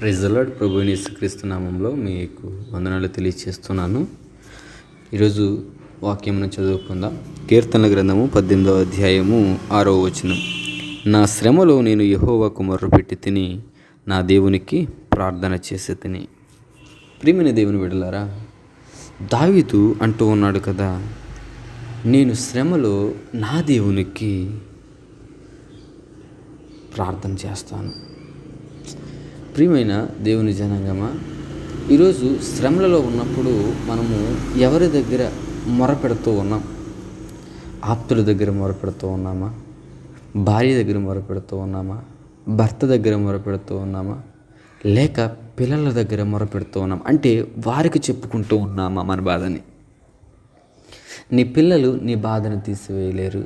ప్రెజలాడ్ ప్రభుని యేసుక్రీస్తు నామంలో మీకు వందనాలు తెలియచేస్తున్నాను. ఈరోజు వాక్యమును చదువుకుందాం. కీర్తన గ్రంథము పద్దెనిమిదవ అధ్యాయము ఆరవ వచనం. నా శ్రమలో నేను యహోవాకు మొర్రపెట్టి తిని నా దేవునికి ప్రార్థన చేసి తిని. ప్రియమైన దేవుని విడలారా దావీదు అంటూ ఉన్నాడు కదా నేను శ్రమలో నా దేవునికి ప్రార్థన చేస్తాను. ప్రియమైన దేవుని జనాంగమా ఈరోజు శ్రమలలో ఉన్నప్పుడు మనము ఎవరి దగ్గర మొరపెడుతూ ఉన్నాం? ఆప్తుల దగ్గర మొరపెడుతూ ఉన్నామా? భార్య దగ్గర మొరపెడుతూ ఉన్నామా? భర్త దగ్గర మొరపెడుతూ ఉన్నామా? లేక పిల్లల దగ్గర మొరపెడుతూ ఉన్నాం అంటే వారికి చెప్పుకుంటూ ఉన్నామా మన బాధని? నీ పిల్లలు నీ బాధను తీసివేయలేరు.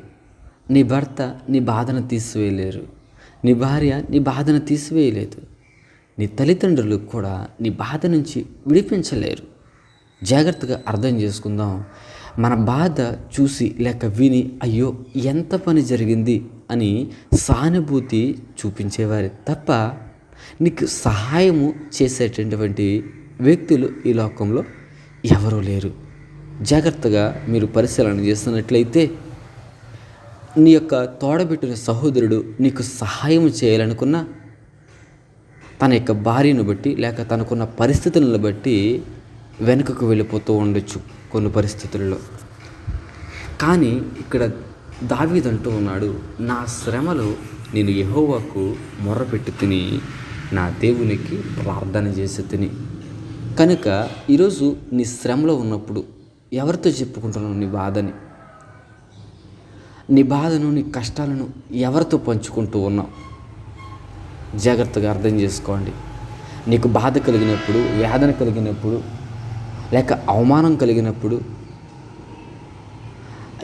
నీ భర్త నీ బాధను తీసివేయలేరు. నీ భార్య నీ బాధను తీసివేయలేదు. నీ తల్లిదండ్రులు కూడా నీ బాధ నుంచి విడిపించలేరు. జాగ్రత్తగా అర్థం చేసుకుందాం. మన బాధ చూసి లేక విని అయ్యో ఎంత పని జరిగింది అని సానుభూతి చూపించేవారు తప్ప నీకు సహాయము చేసేటటువంటి వ్యక్తులు ఈ లోకంలో ఎవరూ లేరు. జాగ్రత్తగా మీరు పరిశీలన చేస్తున్నట్లయితే నీ యొక్క తోడబెట్టిన సహోదరుడు నీకు సహాయం చేయాలనుకున్నా తన యొక్క భార్యను బట్టి లేక తనకున్న పరిస్థితులను బట్టి వెనుకకు వెళ్ళిపోతూ ఉండొచ్చు కొన్ని పరిస్థితుల్లో. కానీ ఇక్కడ దావీదంటూ ఉన్నాడు నా శ్రమలో నేను యహోవాకు మొర్రపెట్టి తిని నా దేవునికి ప్రార్థన చేసి తిని. కనుక ఈరోజు నీ శ్రమలో ఉన్నప్పుడు ఎవరితో చెప్పుకుంటున్నావు నీ బాధని? నీ బాధను నీ కష్టాలను ఎవరితో పంచుకుంటూ ఉన్నావు? జాగ్రత్తగా అర్థం చేసుకోండి. నీకు బాధ కలిగినప్పుడు వేదన కలిగినప్పుడు లేక అవమానం కలిగినప్పుడు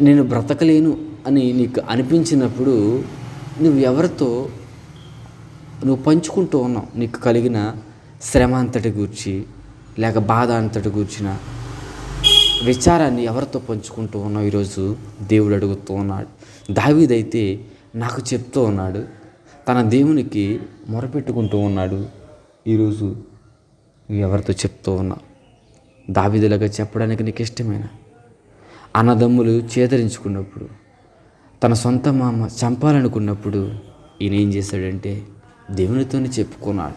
నేను బ్రతకలేను అని నీకు అనిపించినప్పుడు నువ్వు ఎవరితో నువ్వు పంచుకుంటూ ఉన్నావు. నీకు కలిగిన శ్రమ అంతటి గూర్చి లేక బాధ అంతటి గూర్చిన విచారాన్ని ఎవరితో పంచుకుంటూ ఉన్నావు? ఈరోజు దేవుడు అడుగుతూ ఉన్నాడు. దావీదైతే నాకు చెప్తూ ఉన్నాడు తన దేవునికి మొరపెట్టుకుంటూ ఉన్నాడు. ఈరోజు నువ్వు ఎవరితో చెప్తూ ఉన్నా? దావిదులుగా చెప్పడానికి నీకు ఇష్టమైన? అన్నదమ్ములు చేదరించుకున్నప్పుడు తన సొంత మామ చంపాలనుకున్నప్పుడు ఈయన ఏం చేశాడంటే దేవునితోనే చెప్పుకున్నాడు.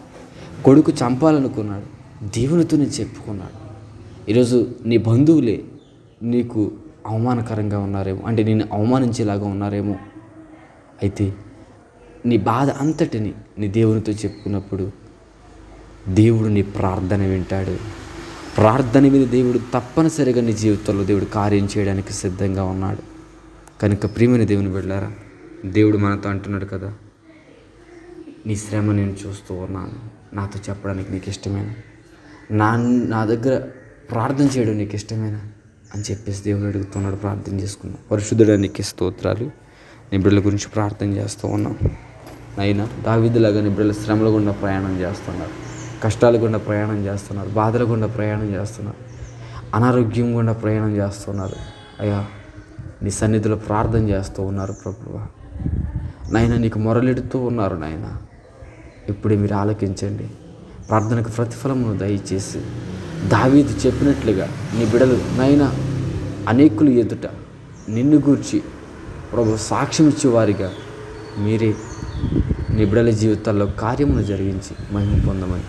కొడుకు చంపాలనుకున్నాడు దేవునితోనే చెప్పుకున్నాడు. ఈరోజు నీ బంధువులే నీకు అవమానకరంగా ఉన్నారేమో అంటే నేను అవమానించేలాగా ఉన్నారేమో. అయితే నీ బాధ అంతటిని నీ దేవునితో చెప్పుకున్నప్పుడు దేవుడు నీ ప్రార్థన వింటాడు. ప్రార్థన మీద దేవుడు తప్పనిసరిగా నీ జీవితంలో దేవుడు కార్యం చేయడానికి సిద్ధంగా ఉన్నాడు. కనుక ప్రియమైన దేవుని వెళ్ళారా దేవుడు మనతో అంటున్నాడు కదా నీ శ్రమ నేను చూస్తూ ఉన్నాను. నాతో చెప్పడానికి నీకు ఇష్టమేనా? నా నా దగ్గర ప్రార్థన చేయడం నీకు ఇష్టమేనా? అని చెప్పేసి దేవుడు అడుగుతున్నాడు. ప్రార్థన చేసుకున్నాం పరిశుద్ధుడానికి స్తోత్రాలు. నీ బిడ్డల గురించి ప్రార్థన చేస్తూ ఉన్నాం. అయినా దావిద్దులాగా నీ శ్రమల గుండా ప్రయాణం చేస్తున్నారు కష్టాల గుండా ప్రయాణం చేస్తున్నారు బాధల గుండా ప్రయాణం చేస్తున్నారు అనారోగ్యం గుండా ప్రయాణం చేస్తున్నారు. అయ్యా నీ సన్నిధిలో ప్రార్థన చేస్తూ ఉన్నారు ప్రభువ. నాయన నీకు మొరలెడుతూ ఉన్నారు నాయన ఇప్పుడే మీరు ఆలకించండి. ప్రార్థనకు ప్రతిఫలమును దయచేసి దావీదు చెప్పినట్లుగా నీ బిడలు నాయన అనేకులు ఎదుట నిన్ను గూర్చి ప్రభు సాక్ష్యం ఇచ్చేవారిగా మీరే నిబిడల జీవితాల్లో కార్యములు జరిగించి మహిమ పొందమని.